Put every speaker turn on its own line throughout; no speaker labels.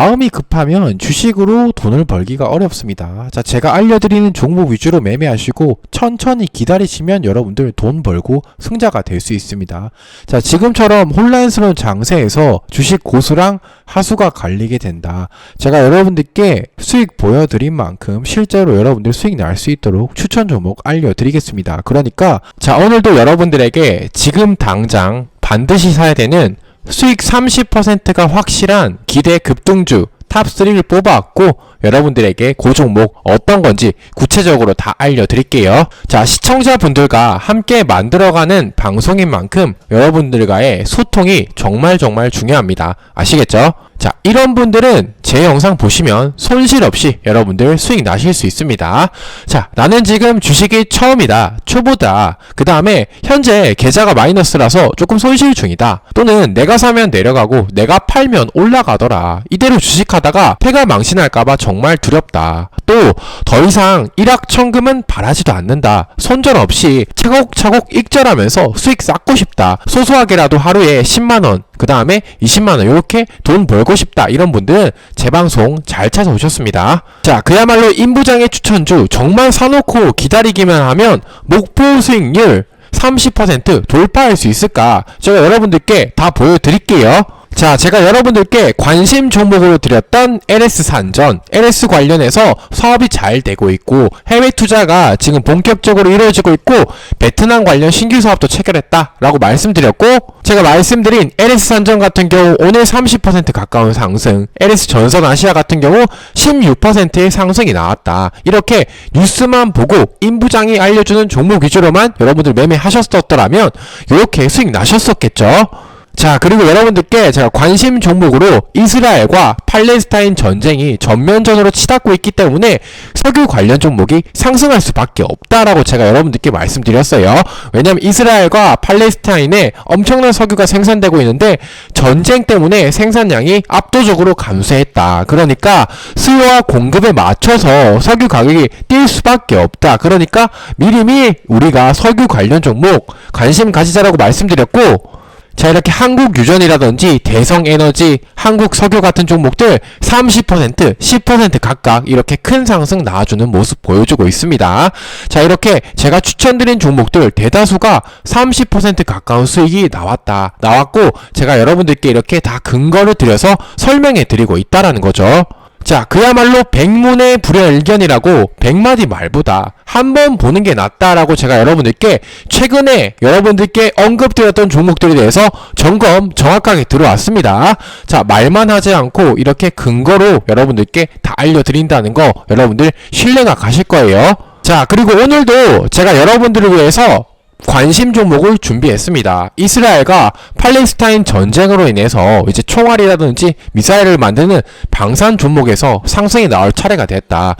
마음이 급하면 주식으로 돈을 벌기가 어렵습니다. 자, 제가 알려드리는 종목 위주로 매매하시고 천천히 기다리시면 여러분들 돈 벌고 승자가 될 수 있습니다. 자, 지금처럼 혼란스러운 장세에서 주식 고수랑 하수가 갈리게 된다. 제가 여러분들께 수익 보여드린 만큼 실제로 여러분들 수익 날 수 있도록 추천 종목 알려드리겠습니다. 그러니까 자, 오늘도 여러분들에게 지금 당장 반드시 사야 되는 수익 30%가 확실한 기대 급등주 탑3를 뽑아왔고 여러분들에게 그 종목 어떤 건지 구체적으로 다 알려드릴게요. 자, 시청자분들과 함께 만들어가는 방송인 만큼 여러분들과의 소통이 정말 정말 중요합니다. 아시겠죠? 자, 이런 분들은 제 영상 보시면 손실 없이 여러분들 수익 나실 수 있습니다. 자, 나는 지금 주식이 처음이다, 초보다, 그 다음에 현재 계좌가 마이너스라서 조금 손실 중이다. 또는 내가 사면 내려가고 내가 팔면 올라가더라. 이대로 주식하다가 폐가 망신할까봐 정말 두렵다. 또 더 이상 일확천금은 바라지도 않는다. 손절 없이 차곡차곡 익절하면서 수익 쌓고 싶다. 소소하게라도 하루에 10만원, 그 다음에 20만원 이렇게 돈 벌고 싶다 이런 분들은 제 방송 잘 찾아오셨습니다. 자 그야말로 임부장의 추천주 정말 사놓고 기다리기만 하면 목표 수익률 30% 돌파할 수 있을까? 제가 여러분들께 다 보여드릴게요 자, 제가 여러분들께 관심 종목으로 드렸던 LS 산전, LS 관련해서 사업이 잘 되고 있고 해외 투자가 지금 본격적으로 이루어지고 있고 베트남 관련 신규 사업도 체결했다라고 말씀드렸고 제가 말씀드린 LS 산전 같은 경우 오늘 30% 가까운 상승, LS 전선 아시아 같은 경우 16%의 상승이 나왔다. 이렇게 뉴스만 보고 임부장이 알려주는 종목 위주로만 여러분들 매매하셨었더라면 이렇게 수익 나셨었겠죠. 자, 그리고 여러분들께 제가 관심 종목으로 이스라엘과 팔레스타인 전쟁이 전면전으로 치닫고 있기 때문에 석유 관련 종목이 상승할 수밖에 없다라고 제가 여러분들께 말씀드렸어요. 왜냐면 이스라엘과 팔레스타인에 엄청난 석유가 생산되고 있는데 전쟁 때문에 생산량이 압도적으로 감소했다. 그러니까 수요와 공급에 맞춰서 석유 가격이 뛸 수밖에 없다. 그러니까 미리미리 우리가 석유 관련 종목 관심 가지자라고 말씀드렸고 자 이렇게 한국 유전이라든지 대성 에너지, 한국 석유 같은 종목들 30%, 10% 각각 이렇게 큰 상승 나와주는 모습 보여주고 있습니다. 자 이렇게 제가 추천드린 종목들 대다수가 30% 가까운 수익이 나왔다. 나왔고 제가 여러분들께 이렇게 다 근거를 드려서 설명해 드리고 있다라는 거죠. 자, 그야말로 백문의 불여일견이라고 백마디 말보다 한 번 보는 게 낫다라고 제가 여러분들께 최근에 여러분들께 언급드렸던 종목들에 대해서 점검 정확하게 들어왔습니다. 자, 말만 하지 않고 이렇게 근거로 여러분들께 다 알려드린다는 거 여러분들 신뢰가 가실 거예요. 자, 그리고 오늘도 제가 여러분들을 위해서 관심 종목을 준비했습니다. 이스라엘과 팔레스타인 전쟁으로 인해서 이제 총알이라든지 미사일을 만드는 방산 종목에서 상승이 나올 차례가 됐다.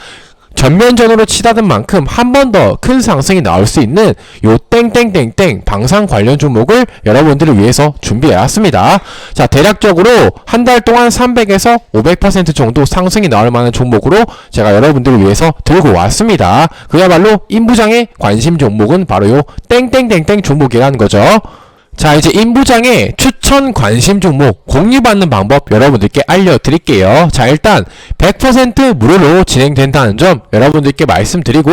전면전으로 치닫은 만큼 한 번 더 큰 상승이 나올 수 있는 요 땡땡땡땡 방산 관련 종목을 여러분들을 위해서 준비해왔습니다. 자, 대략적으로 한 달 동안 300에서 500% 정도 상승이 나올 만한 종목으로 제가 여러분들을 위해서 들고 왔습니다. 그야말로 임부장의 관심 종목은 바로 요 땡땡땡땡 종목이라는 거죠. 자 이제 임부장의 추천 관심 종목 공유받는 방법 여러분들께 알려드릴게요. 자 일단 100% 무료로 진행된다는 점 여러분들께 말씀드리고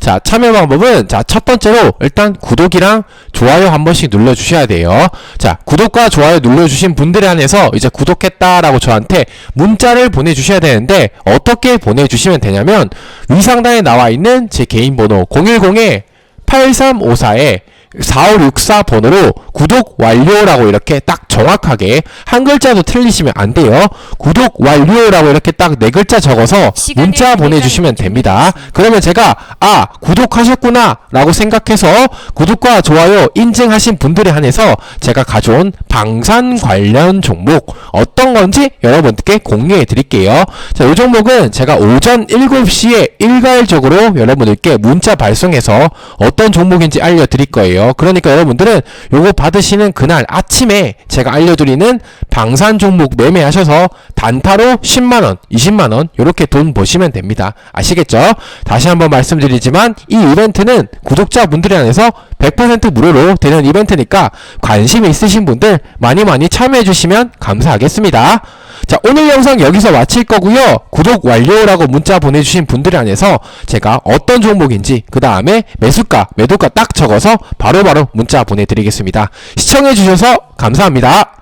자 참여 방법은 자 첫 번째로 일단 구독이랑 좋아요 한 번씩 눌러주셔야 돼요. 자 구독과 좋아요 눌러주신 분들에 한해서 이제 구독했다 라고 저한테 문자를 보내주셔야 되는데 어떻게 보내주시면 되냐면 위상단에 나와 있는 제 개인 번호 010에 8354에 4564 번호로 구독 완료라고 이렇게 딱 정확하게 한 글자도 틀리시면 안 돼요. 구독 완료라고 이렇게 딱 네 글자 적어서 문자 보내주시면 됩니다. 그러면 제가 아 구독하셨구나 라고 생각해서 구독과 좋아요 인증하신 분들에 한해서 제가 가져온 방산 관련 종목 어떤 건지 여러분들께 공유해 드릴게요. 자, 이 종목은 제가 오전 7시에 일괄적으로 여러분들께 문자 발송해서 어떤 종목인지 알려드릴 거예요. 그러니까 여러분들은 요거 받으시는 그날 아침에 제가 알려드리는 방산 종목 매매하셔서 단타로 10만원, 20만원 이렇게 돈 버시면 됩니다. 아시겠죠? 다시 한번 말씀드리지만 이 이벤트는 구독자분들에 한해서 100% 무료로 되는 이벤트니까 관심 있으신 분들 많이 많이 참여해 주시면 감사하겠습니다. 자, 오늘 영상 여기서 마칠 거고요. 구독 완료라고 문자 보내주신 분들에 한해서 제가 어떤 종목인지 그 다음에 매수가, 매도가 딱 적어서 바로바로 문자 보내드리겠습니다. 시청해 주셔서 감사합니다.